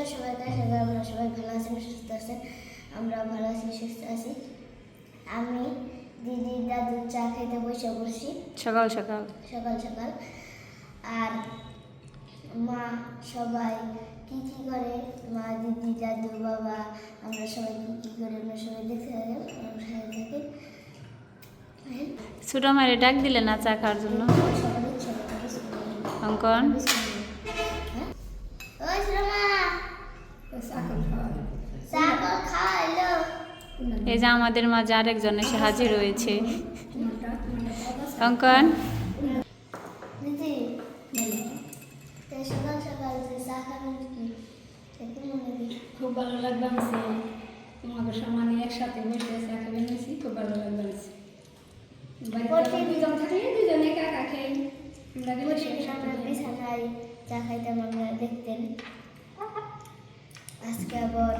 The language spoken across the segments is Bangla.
নমস্কার সবাইকে আশা করি আমরা সবাই ভালো আছেন সুস্থ আছেন আমরা ভালো আছি সুস্থ আছি। আমি দিদি দাদু চা খেতে বসে বসি সকাল সকাল। সকাল সকাল। আর মা সবাই কি কি করে? মা দিদি দাদু বাবা আমরা সবাই কি কি করে? আমরা সবাই দেখতে থাকেন আমরা সাথে থাকি। হ্যাঁ? ছোট মারে ডাক দিলে না চা খাওয়ার জন্য? অঙ্কন? হ্যাঁ? ওই খাওয়াইলো এই যে আমাদের মাঝে আরেকজন এসে হাজির হয়েছে। অঙ্কন? খুব ভালো লাগবে আছে তোমাকে সমানে একসাথে বসে চা খেয়ে নিয়েছি খুব ভালো লাগবে বাড়িতে দুজন থাকলে দুজনে একা একা খাই আমরা গেলে সে চা খাইতাম আপনারা দেখতেন। আজকে আবার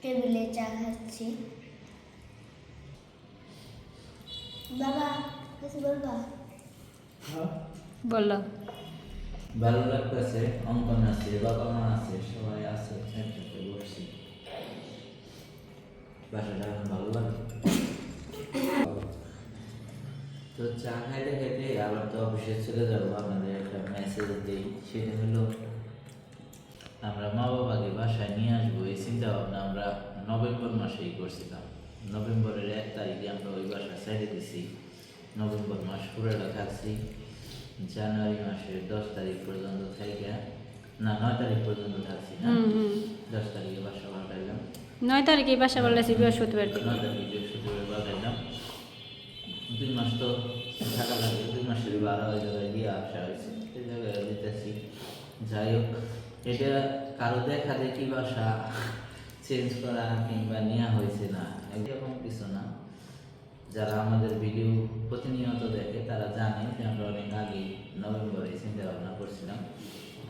টেবিলে চা খাচ্ছি। বাবা কিছু বলবা? বলল ভালো লাগতেছে অঙ্কন আছে বাবা মা আছে সবাই আছে একসাথে বসছি। বাসাটা এখন ভালো লাগে? তো চা খাইতে খাইতে আবার তো অফিসে চলে যাব আপনাদের একটা মেসেজ দিই সেটা হলো আমরা মা বাবাকে বাসায় নিয়ে আসব এই চিন্তা ভাবনা আমরা নভেম্বর মাসেই করছিলাম। নভেম্বরের এক তারিখে আমরা ওই বাসা ছেড়ে দিছি। নভেম্বর মাস পুরোটা থাকছি। জানুয়ারি মাসের দশ তারিখ পর্যন্ত থেকে না নয় তারিখ পর্যন্ত থাকছি না? দশ তারিখে বাসা পাঠাইলাম নয় তারিখে বাসা বললেছি বৃহস্পতিবার নয় তারিখে বৃহস্পতিবার পাঠাইলাম দুই মাস তো থাকা লাগে দুই মাসের বারো ওই জায়গায় দিয়ে আসা হয়েছে। সেই জায়গায় দিতেছি। যাই হোক এটা কারও দেখা দেখি বাসা চেঞ্জ করা কিংবা নেওয়া হয়েছে না, এরকম কিছু না। যারা আমাদের ভিডিও প্রতিনিয়ত দেখে, তারা জানে যে আমরা অনেক আগেই নভেম্বরে চিন্তা ভাবনা করছিলাম।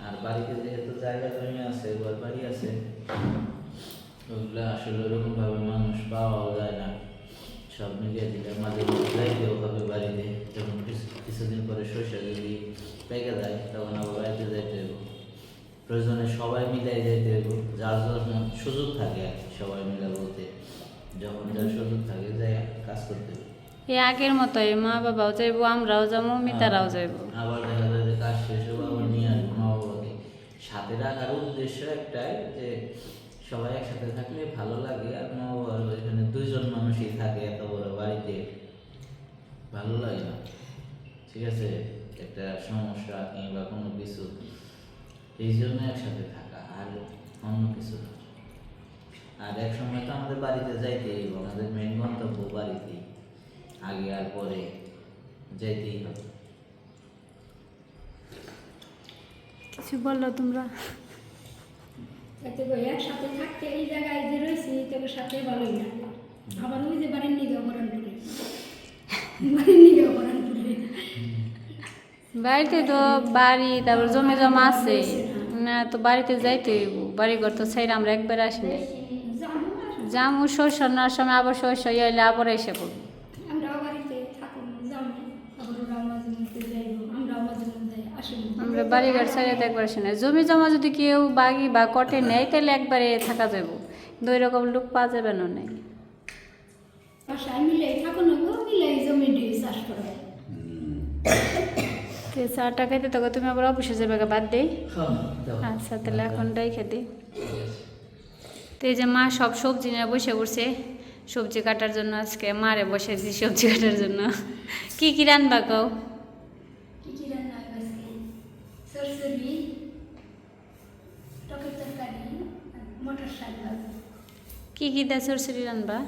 আর বাড়িতে যেহেতু জায়গা জমি আছে ঘর বাড়ি আছে, ওগুলো আসলে ওরকমভাবে মানুষ পাওয়াও যায় না। সব মিলিয়ে দিলে মাঝে মধ্যে যাইতেও হবে বাড়িতে। যখন কিছু- কিছুদিন পরে শস্য যদি পেকে যায়, তখন আবার বাড়িতে যাইতে হবে। প্রয়োজনে সবাই মিলাই যাইতে যার যখন সুযোগ থাকে আর কি সবাই মিলে বলতে। যখন যার সুযোগ থাকে যাই কাজ করতে এ আগের মতোই মা বাবাও যাইবো আমরাও যাব মিতারাও যাইবো। আবার দেখা যায় যে কাজ শেষ হবে আবার নিয়ে আসব মা বাবাকে সাথে রাখার উদ্দেশ্য একটাই যে সবাই একসাথে থাকলে ভালো লাগে আর মা বাবার এখানে দুইজন মানুষই থাকে এত বড় বাড়িতে। ভালো লাগে না। ঠিক আছে? একটা সমস্যা কিংবা কোনো কিছু। এই জন্য একসাথে থাকা আর অন্য কিছু না। আর এক সময় তো আমাদের বাড়িতে যাইতেই হবে আমাদের মেন গন্তব্য বাড়িতেই। আগে আর পরে যাইতেই হবে। কিছু বলল তোমরা? একসাথে থাকতে এই জায়গায় যে রয়েছি তোকে সাথে ভালোই না। আবার ওই যে বাড়ির অপরাণ করে। বাড়ির বাড়িতে তো বাড়ি তারপর জমি জমা আছে। না তো বাড়িতে যাইতে বাড়ি ঘর তো সাইড আমরা একবার আসি নাই। জামু শস্য নেওয়ার সময় আবার শস্য এলে আবার এসে পড়ব। আমরা বাড়ি ঘর সাইডে একবার আসি না জমি জমা যদি কেউ বাগি বা কটে নেয় তাহলে একবারে থাকা যাব কিন্তু ওই রকম লোক পাওয়া যাবে না নাই বাসায় মিলে থাকুন জমি দিয়ে চাষ করে তো চারটা খাইতে তখন তুমি আবার অফিসে যাবে বাদ দেই? আচ্ছা তাহলে এখন রেখে দিই তো এই যে মা সব সবজি নিয়ে বসে পড়ছে সবজি কাটার জন্য আজকে মারে বসেছি সবজি কাটার জন্য। কি কি রান্না কও? কি কি রান্না সরসরি টকের তরকারি মটর শাক ভাজা। কি কি দা সরসরি রান্না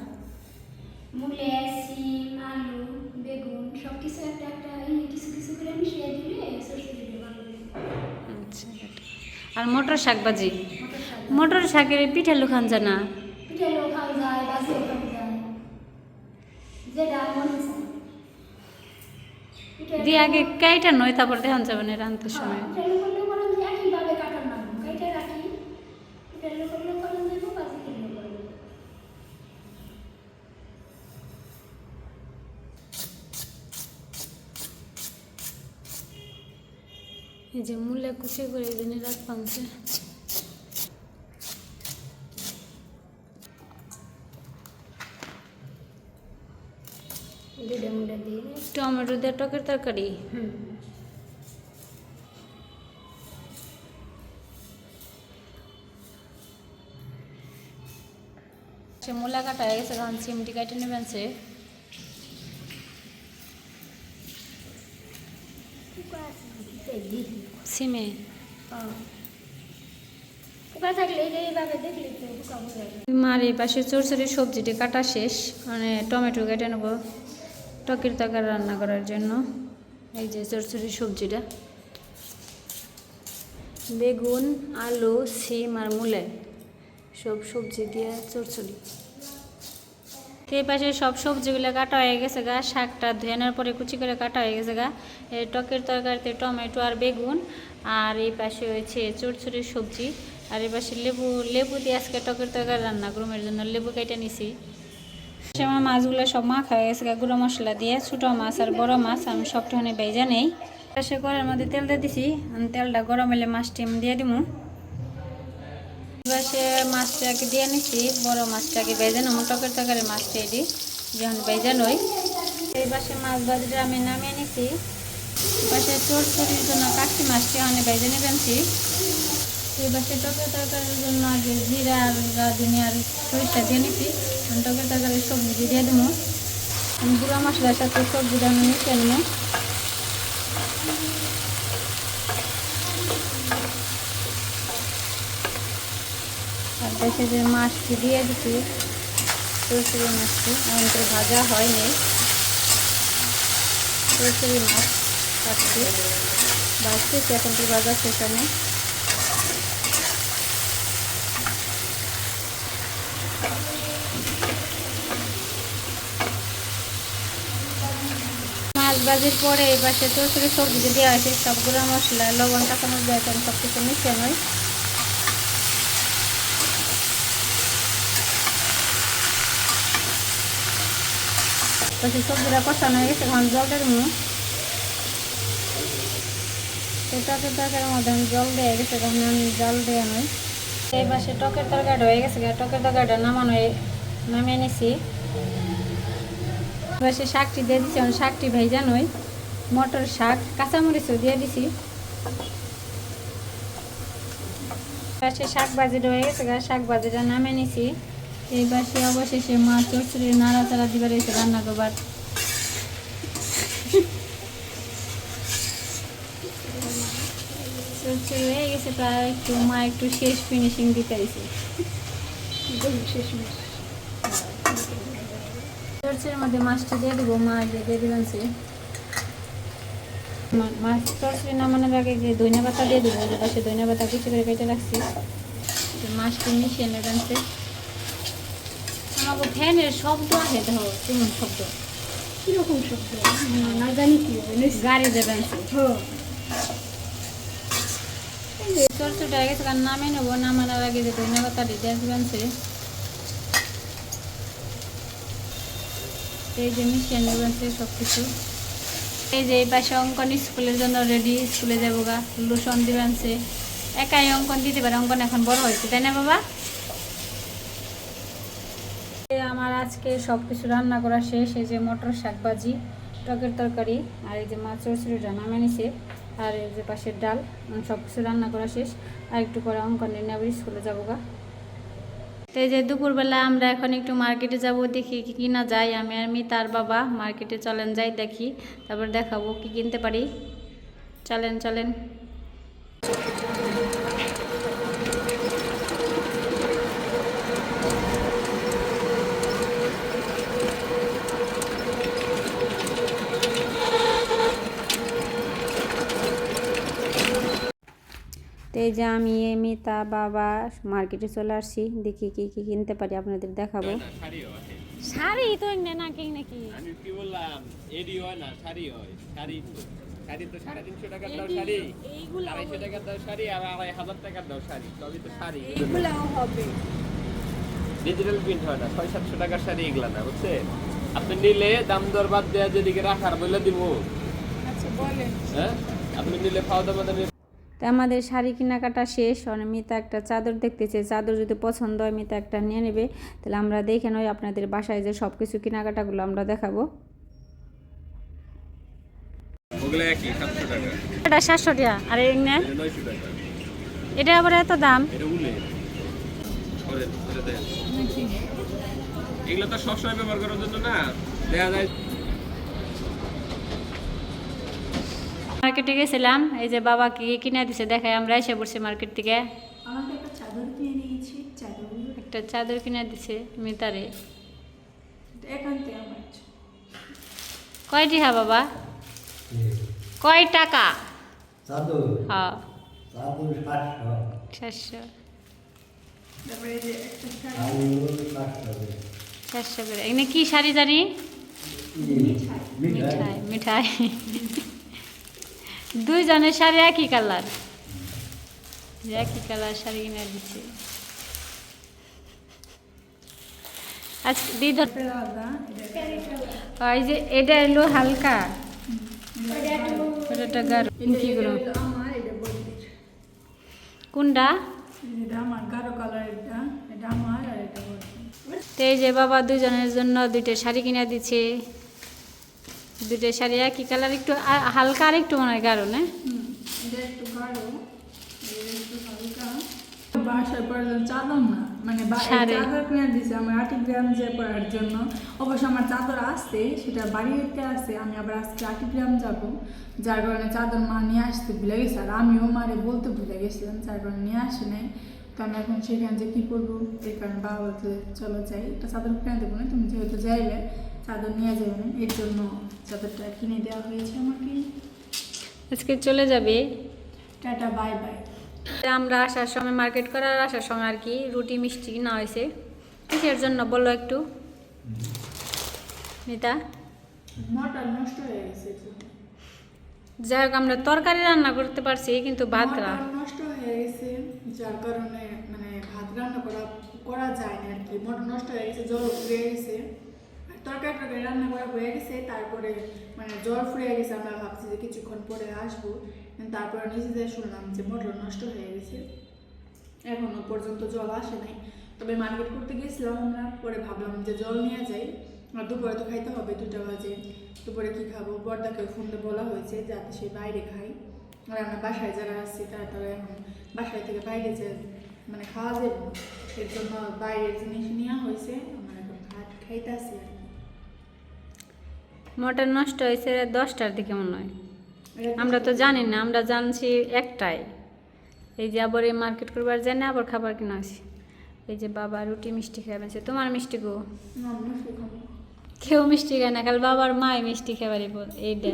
মূলে সিম আলু বেগুন সব কিছু একটা একটা এই কিছু কিছু করে মিশিয়ে দিলে সরসরিটা ভালো লাগে আচ্ছা আর মটর শাক ভাজি মটর শাকের পিঠা লুখান জানা। দিয়ে আগে কাইটা নয় তারপর দেখান যাবে না রান্তার সময়। এই যে মূলে কুচি করে এখানে রাখবাংছে টমেটো দিয়ে টকের তরকারি? সে মূলা কাটা গেছে কারণ সিমটি কাটে নেবেন সে। সিমে। পোকা থাকলে এই যে এইভাবে দেখলে তো পোকা বোঝা যায়। মার এই পাশে চরচরি সবজিটি কাটা শেষ মানে টমেটো কেটে নেব টকের তরকারি রান্না করার জন্য এই যে চরচরি সবজিটা বেগুন আলু সিম আর মূলে সব সবজি দিয়ে চরচড়ি এই পাশে সব সবজিগুলো কাটা হয়ে গেছে গা শাকটা ধুয়ে নেওয়ার পরে কুচি করে কাটা হয়ে গেছে গা এই টকের তরকারিতে টমেটো আর বেগুন আর এই পাশে হয়েছে চরচড়ির সবজি। আর এই পাশে লেবু লেবু দিয়ে আজকে টকের তরকারি রান্না করুম এর জন্য লেবু কেটে নিছি। আমার মাছগুলো সব মাখা হয়ে গেছে, গুঁড়ো মশলা দিয়ে, ছোটো মাছ আর বড় মাছ, আমি সবটাখানে বেজা নেই। সে করার মধ্যে তেল দিয়ে দিছি তেলটা গরম হলে মাছটি আমি দিয়ে এবার সে মাছটাকে দিয়ে নিছি, বড় মাছটাকে বেজে নেব, টকের তরকারি মাছটা এটি, যখন বেজে নই। এই পাশে মাছ ভাজিটা আমি নামিয়ে নিছি। পাশে চোর চুরির জন্য কাঠি মাছটি আমি বেজে নেবেনছি পাশে টকের তরকারির জন্য আগে জিরা আর গাদিনি আর সরিষা দিয়ে নিছি। আমি টকের তরকারির সবজি দিয়ে দেবো আমি গুঁড়া মশলার সাথে সবজিটা আমি মিশিয়ে নেব আর পাশে যে মাছটি দিয়ে দিচ্ছি চরচুরি মাছটি। করে ভাজা হয়নি। চরচুরি মাছ। কাটছি ভাজতেছি এখন তো শেষ হয়নি। মাছ ভাজির পরে এই পাশে চরচুরি সবজি দেওয়া আছে সবগুলো মশলা লবণ কাঁচামরিচ দেওয়া সব কিছু মিশিয়ে নয় પછી সবজিটা কষানো হয়ে গেছে, এখন জল দিয়ে দেবো। টকের তরকারির মধ্যে আমি জল দিয়ে গেছে, তখন আমি জল দিয়ে নই এই পাশে টকের তরকারিটা হয়ে গেছে টকের তরকারিটা নামানো নামিয়ে নিছি। পাশে শাকটি দিয়ে দিচ্ছি আমি শাকটি ভেজা নই মটর শাক, কাঁচামরিচও দিয়ে দিছি। পাশে শাক ভাজিটা হয়ে গেছে শাক ভাজিটা নামিয়ে নিছি। এই পাশে অবশেষে মাছ চড়চড়ি নাড়াচাড়া দিবার রান্না করবার চড়চড়ি হয়ে গেছে প্রায় একটু মা একটু শেষ ফিনিশিং দিতে আইছে। চড়চড়ির মধ্যে মাছটা দিয়ে দেবো মা আগে দিয়ে দিবেন সে মা- মাছ চড়চড়ি নামানোর আগে যে ধনিয়া পাতা দিয়ে দেবো যে পাশে ধনিয়া পাতা কিছু করে কেটে রাখছি মাছটি মিশিয়ে নেবেন সে আমাকে ফ্যানের শব্দ আসে দেখো কেমন শব্দ কীরকম শব্দ না, জানি কি। গাড়ি দেবেন হ্যাঁ। অঙ্কন স্কুলের জন্য রেডি স্কুলে যাব গা একাই অঙ্কন দিতে পারে, অঙ্কন এখন বড় হয়েছে, তাই না বাবা? আমার আজকে সব কিছু রান্না করা শেষ, এই যে মটর শাক ভাজি টকের তরকারি, আর এই যে মাছ চরচড়িটা নামে আর এই যে পাশের ডাল সব কিছু রান্না করা শেষ। আর একটু পরে অঙ্কন নিয়ে আবার স্কুলে যাব গা। তো এই যে দুপুরবেলা আমরা এখন একটু মার্কেটে যাব, দেখি কি কিনা যাই আমি আর মি, তার বাবা মার্কেটে চলেন যাই, দেখি। তারপর দেখাবো কি কিনতে পারি। চলেন চলেন। এই যে আমি মিতা বাবা মার্কেটে চলে আসছি। দেখি কি কি কিনতে পারি আপনাদের দেখাবো। শাড়ি তো এনে না কি নাকি? আমি কি বললাম এডি হয় না শাড়ি হয়। শাড়ি তো শাড়ি তো সাড়ে তিনশো টাকার দাও শাড়ি। আড়াইশো টাকার দাও শাড়ি আর আড়াই হাজার টাকার দাও শাড়ি। সবই তো শাড়ি। এগুলাও হবে। ডিজিটাল প্রিন্ট হয় না ছয় সাতশো টাকার শাড়ি এগুলা না বুঝছেন আপনি নিলে দাম দর বাদ দেওয়া যেদিকে রাখার বলে দিব। আচ্ছা বলেন। হ্যাঁ? আপনি নিলে খাওয়া দাওয়া দামে তো আমাদের শাড়ি কেনাকাটা শেষ। মানে মিতা একটা চাদর দেখতেছে চাদর যদি পছন্দ হয় মিতা একটা নিয়ে নেবে। তাহলে আমরা দেখে নয় আপনাদের বাসায় যে সব কিছু কেনাকাটাগুলো আমরা দেখাবো। এটা সাতশো টাকা। আর এনে এটা এটা আবার এত দাম? এটা উলে। করে এটা দেন এগুলো তো সবসময় ব্যবহার করার জন্য না? দেখা যায় মার্কেটে গেছিলাম এই যে বাবা কি কিনে দিছে দেখাই আমরা এসে পড়ছি মার্কেট থেকে। একটা চাদর কিনে নিয়েছি চাদরগুলো একটা চাদর কিনে দিছে মিতারে। এখান থেকে আমার কয় টাকা বাবা? কয় টাকা? হ্যাঁ। সাতশো। সাতশো। করে। এখানে কি শাড়ি জানি? মিঠাই মিঠাই। মিঠাই। দুইজনের শাড়ি একই কালার। একই কালার শাড়ি কিনে দিচ্ছে। এটা ওই যে এটা হালকা। এই যে বাবা দুজনের জন্য দুইটা শাড়ি কিনে দিচ্ছে। দুইটা শাড়ি একই কালার একটু হালকা আর একটু মনে হয় গাঢ় না? বাসায় চাদর মানে। চাদর কিনে দিছে আমার আটি গ্রাম যে পড়ার জন্য। অবশ্য আমার চাদর আসছে সেটা বাড়িতে আছে আমি আবার আজকে আটি গ্রাম যাব। যার কারণে চাদর মা নিয়ে আসতে ভুলে গেছে আর আমিও মারে বলতে ভুলে গেছিলাম যার কারণে নিয়ে আসে নাই। তো আমি এখন সেখানে যে কী করব এই কারণে বাবা বলতে চলো যাই একটা চাদর কিনে দেবো না তুমি যেহেতু যাইবে চাদর নিয়ে যাবে না। এর জন্য চাদরটা কিনে দেওয়া হয়েছে আমাকে। আজকে চলে যাবে। Tata bye bye. আমরা আসার সময় মার্কেট করার আসার সময় আর কি রুটি মিষ্টি না হয়েছে। কিসের জন্য বলো একটু। মটর নষ্ট হয়ে গেছে যাই হোক আমরা তরকারি রান্না করতে পারছি কিন্তু ভাত নষ্ট হয়ে গেছে যার কারণে মানে ভাত রান্না করা করা যায় না আর কি। মটর নষ্ট হয়ে গেছে জল ফুরিয়ে গেছে। তরকারি টরকারি রান্না করা হয়ে গেছে, তারপরে মানে জল ফুরিয়ে গেছে, আমরা ভাবছি যে কিছুক্ষণ পরে আসব। তারপরে নিজেদের শুনলাম যে মটর নষ্ট হয়ে গেছে। এখনও পর্যন্ত জল আসে নাই। তবে মার্কেট করতে গিয়েছিলাম আমরা, পরে ভাবলাম যে জল নিয়ে যাই। আর দুপুরে তো খাইতে হবে, দুটা বাজে। দুপুরে কি খাব? বর্দাকে ফোনতে বলা হয়েছে যাতে সে বাইরে খাই আর আমরা বাসায় যারা আসছি তারা তো এখন বাসায় থেকে বাইরে যে মানে খাওয়া যাবে এর জন্য বাইরের জিনিস নেওয়া হয়েছে। আমরা এখন ভাত খাইতে আসি আর। মটর নষ্ট হয়েছে দশটার দিকে মনে হয়। আমরা তো জানি না আমরা জানছি একটাই। এই যে আবার এই মার্কেট করবার জানি আবার খাবার কিনা আছে এই যে বাবা রুটি মিষ্টি খেয়ে আছে তোমার মিষ্টি গো? কেউ মিষ্টি খায় না খালি বাবার মাই মিষ্টি খেবারই এইটা।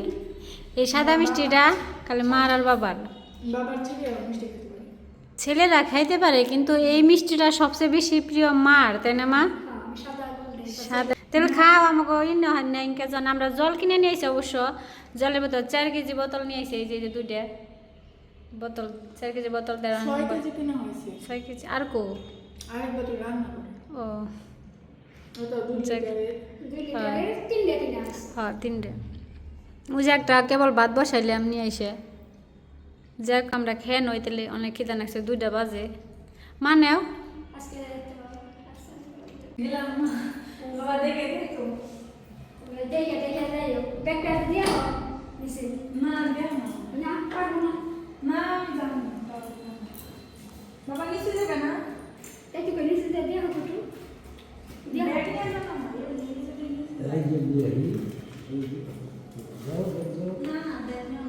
এই সাদা মিষ্টিটা খালি মার আর বাবার। ছেলেরা খাইতে পারে কিন্তু এই মিষ্টিটা সবচেয়ে বেশি প্রিয় মার তাই না মা? সাদা তেল খাও আমাকে ইন্ন হয় না ইনকে জন আমরা জল কিনে নিয়ে আসি অবশ্য। জলের বোতল চার কেজি বোতল নিয়ে আসি এই যে যে দুইটা বোতল চার কেজি বোতল দেওয়া ছয় কেজি আর কো? ও। হ্যাঁ তিনটে। ওই যে একটা কেবল ভাত বসাইলাম নিয়ে এসে যাক আমরা খেয়ে নই তাহলে অনেক খিদা লাগছে দুইটা বাজে। মানেও বাবা দেখে দেখো না দেখ না না আমি জানি না বাবা নিচে যাবে না ব্যাগ নিয়ে যাবে না এই যে বিয়ে এই যে যাও, যাও, যাও। না না ব্যাগ নিও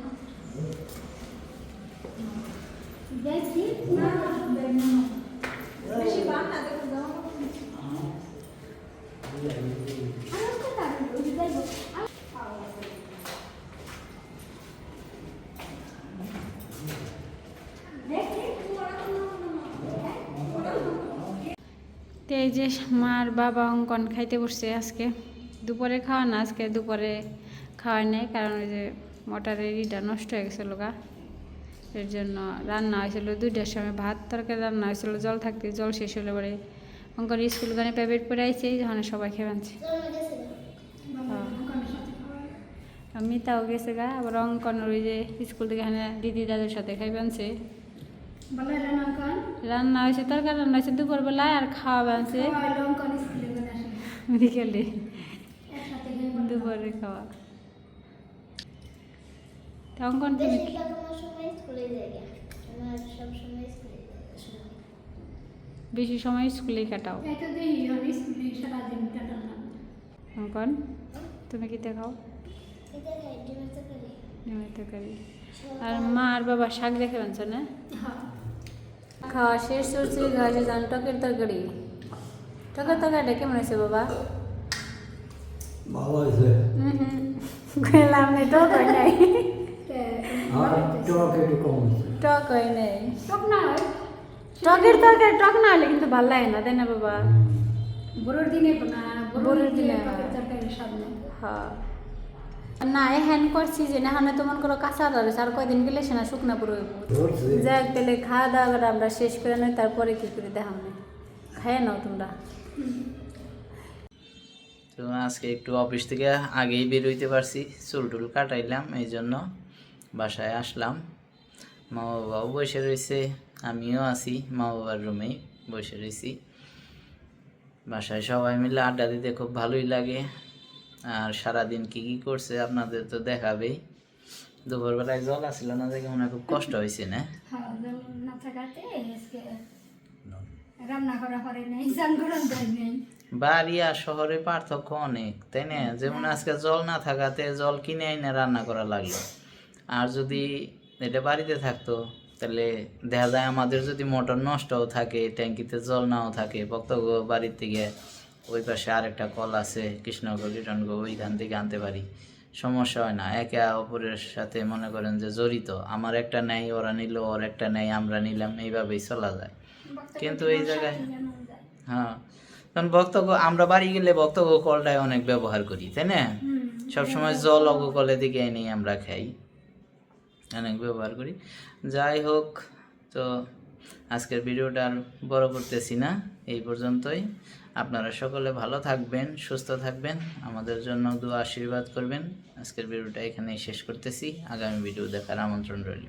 না না ব্যাগ নিও না বেশি বান না দেখো দাও এই যে মার বাবা অঙ্কন খাইতে বসছে আজকে। দুপুরে খাওয়া না, আজকে দুপুরে খাওয়াই নাই, কারণ ওই যে মোটরের ইটা নষ্ট হয়ে গেছিল গা। এর জন্য রান্না হয়েছিল দুইটার সময় ভাত, তরকারি রান্না হয়েছিল, জল থাকতে জল শেষ হলে পরে অঙ্কন স্কুল গানে প্রাইভেট পড়ে আইছে যখন সবাই খেয়ে আনছে মিতাও গেছে গা আবার অঙ্কন ওই যে স্কুল থেকে এখানে দিদি দাদুর সাথে খাইবে আনছে রান্না হয়েছে তরকারি রান্না হয়েছে দুপুরবেলায় আর খাওয়া আনছে আসে? বিকেলে। একসাথে দুপুরে খাওয়া। তো অঙ্কন তুমি কি- বেশিরভাগ আমার সময় স্কুলে যাই গা। আমার সব সময় স্কুলে যাই সময় বেশি সময় স্কুলেই কাটাও। কাটালাম অঙ্কন তুমি কি দেখাও? তরকারি আর মা আর বাবা শাক দেখে বানছো না? হ্যাঁ। খাওয়া শেষ খাওয়া শেষ জান টকের তরকারি। টকের তরকারিটা কেমন হয়েছে বাবা? ভালো হয়েছে। গেলাম না টক হয় নাই। আর টক একটু কম টক হয় নাই। টক না হয়। টকের তরকারি টক না হলে কিন্তু ভালো লাগে না তাই না বাবা? বড়োর দিনে বড়োর দিনে দিনে তরকারি স্বাদ হ্যাঁ। না এ হ্যান করছি যে না হলে তো মন করো কাঁচা রয়েছে আর কয়দিন গেলে সে না শুকনা পুরো ধরছে যাক তাহলে খাওয়া দাওয়া করে আমরা শেষ করে নেই তারপরে কি করে দেখাম না খাইয়ে নাও তোমরা। তো আজকে একটু অফিস থেকে আগেই বের হইতে পারছি চুল টুল কাটাইলাম এই জন্য বাসায় আসলাম। মা বাবাও বসে রয়েছে আমিও আছি মা বাবার রুমেই বসে রয়েছি। বাসায় সবাই মিলে আড্ডা দিতে খুব ভালোই লাগে। আর সারাদিন কি কি করছে আপনাদের তো দেখাবেই। দুপুরবেলায় জল আসছিল না দেখে মনে খুব কষ্ট হয়েছে না? হ্যাঁ বাড়ি আর শহরে পার্থক্য অনেক তাই না? যেমন আজকে জল না থাকাতে জল কিনে এনে রান্না করা লাগল। আর যদি এটা বাড়িতে থাকতো তাহলে দেখা যায় আমাদের যদি মোটর নষ্টও থাকে ট্যাঙ্কিতে জল নাও থাকে বক্তব্য বাড়ির থেকে ওই পাশে আরেকটা কল আছে কৃষ্ণগর কীর্তনগর ওইখান থেকে আনতে পারি। সমস্যা হয় না একে অপরের সাথে মনে করেন যে জড়িত আমার একটা নেই ওরা নিল ওর একটা নেই আমরা নিলাম এইভাবেই চলা যায়। কিন্তু এই জায়গায় হ্যাঁ কারণ বক্তব্য আমরা বাড়ি গেলে বক্তব্য কলটাই অনেক ব্যবহার করি তাই না? সবসময় জল অগ কলে দিকে এনে আমরা খাই। অনেক ব্যবহার করি। যাই হোক, তো আজকের ভিডিওটা আর বড় করতেছি না, এই পর্যন্তই। আপনারা সকলে ভালো থাকবেন, সুস্থ থাকবেন, আমাদের জন্য দু আশীর্বাদ করবেন। আজকের ভিডিওটা এখানেই শেষ করতেছি। আগামী ভিডিও দেখার আমন্ত্রণ রইল।